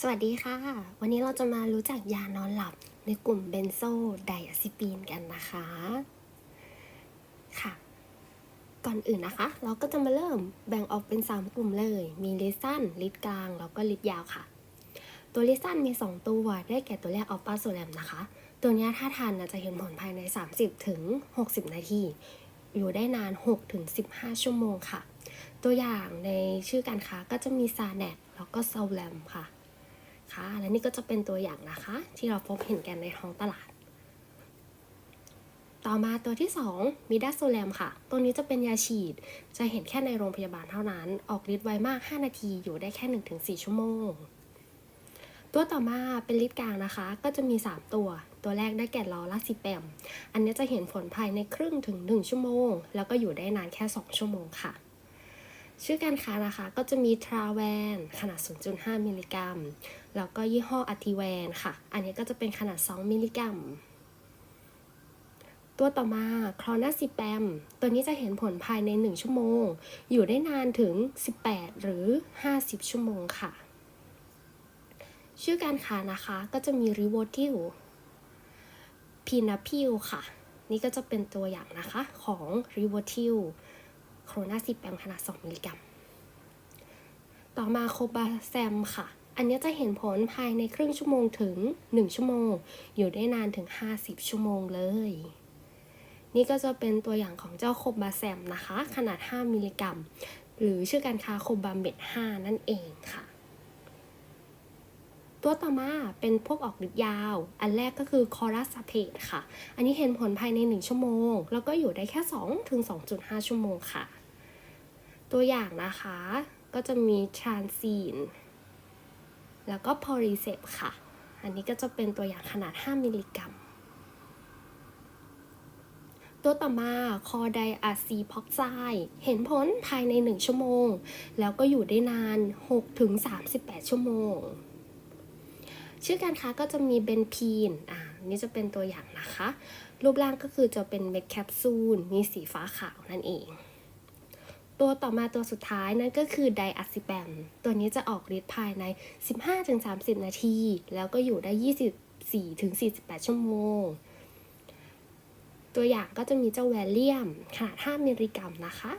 สวัสดีค่ะ วันนี้เราจะมารู้จักยานอนหลับในกลุ่มเบนโซไดอะซิปีนกันนะคะค่ะ ก่อนอื่นนะคะ เราก็จะมาเริ่มแบ่งออกเป็น 3 กลุ่มเลย มีลิสสั้นลิสกลาง แล้วก็ลิสยาวค่ะ ตัวลิสสั้นมี 2 ตัวได้แก่ตัวแรกอัลปาโซแลมนะคะ ตัวนี้ถ้าทานจะเห็นผลภายใน 30ถึง60 นาที อยู่ได้นาน 6 ถึง 15 ชั่วโมงค่ะ ตัวอย่างในชื่อการค้าก็จะมีซาแนกแล้วก็โซแลมค่ะ ค่ะ และนี่ก็จะเป็นตัวอย่างนะคะ ที่เราพบเห็นกันในท้องตลาด ต่อมาตัวที่ 2 มิดาโซแลมค่ะ ตัวนี้จะเป็นยาฉีด จะเห็นแค่ในโรงพยาบาลเท่านั้น ออกฤทธิ์ไวมาก 5 นาที อยู่ได้แค่ 1-4 ชั่วโมง ตัวต่อมาเป็นฤทธิ์กลางนะคะ ก็จะมี 3 ตัวตัวแรกได้แก่ลอลาซิแปม อันนี้จะเห็นผลภายในครึ่งถึง 1 ชั่วโมง แล้วก็อยู่ได้นานแค่ 2 ชั่วโมงค่ะ ชื่อการค้านะคะก็จะมีทราแวนขนาด 0.5 มิลลิกรัม แล้วก็ยี่ห้ออัติแวนค่ะ อันนี้ก็จะเป็นขนาด 2 มิลลิกรัม ตัวต่อมาคลอนาซิแปม ตัวนี้จะเห็นผลภายใน 1 ชั่วโมง อยู่ได้นานถึง 18 หรือ 50 ชั่วโมงค่ะ ชื่อการค้านะคะก็จะมีริโวทิลพีนาพิลค่ะ นี่ก็จะเป็นตัวอย่างนะคะของริโวทิล โครนาซิแปมขนาด 2 มิลลิกรัม ต่อมาโคบาแซมค่ะ อันนี้จะเห็นผลภายในครึ่งชั่วโมงถึง 1 ชั่วโมง อยู่ได้นานถึง 50 ชั่วโมงเลย นี่ก็จะเป็นตัวอย่างของเจ้าโคบาแซมนะคะ ขนาด 5 มิลลิกรัม หรือชื่อการค้าโคบาเมด5นั่นเองค่ะ ตัวต่อมาเป็นพวกออกฤทธิ์ยาว อันแรกก็คือคอรัสเทตค่ะ อันนี้เห็นผลภายใน 1 ชั่วโมง แล้วก็อยู่ได้แค่ 2 ถึง 2.5 ชั่วโมงค่ะ ตัวอย่างนะคะก็จะมีทรานซีน แล้วก็พอริเซปค่ะ อันนี้ก็จะเป็นตัวอย่างขนาด 5 มิลลิกรัม ตัวต่อมาคอไดอะซีพ็อกไซด์เห็นผลภายใน 1 ชั่วโมง แล้วก็อยู่ได้นาน6ถึง38 ชั่วโมง ชื่อการค้าก็จะมีเบนพีนอ่านี่จะเป็นตัวอย่างนะคะ รูปร่างก็คือจะเป็นเม็ดแคปซูล มีสีฟ้าขาวนั่นเอง ตัวต่อมาตัวสุดท้ายนั่นก็คือไดอะซิแปม ตัวนี้จะออกฤทธิ์ภายใน 15-30 นาที แล้วก็อยู่ได้ 24-48 ชั่วโมง ตัวอย่างก็จะมีเจ้าแวลเลียมขนาด 5 มิลลิกรัมนะคะ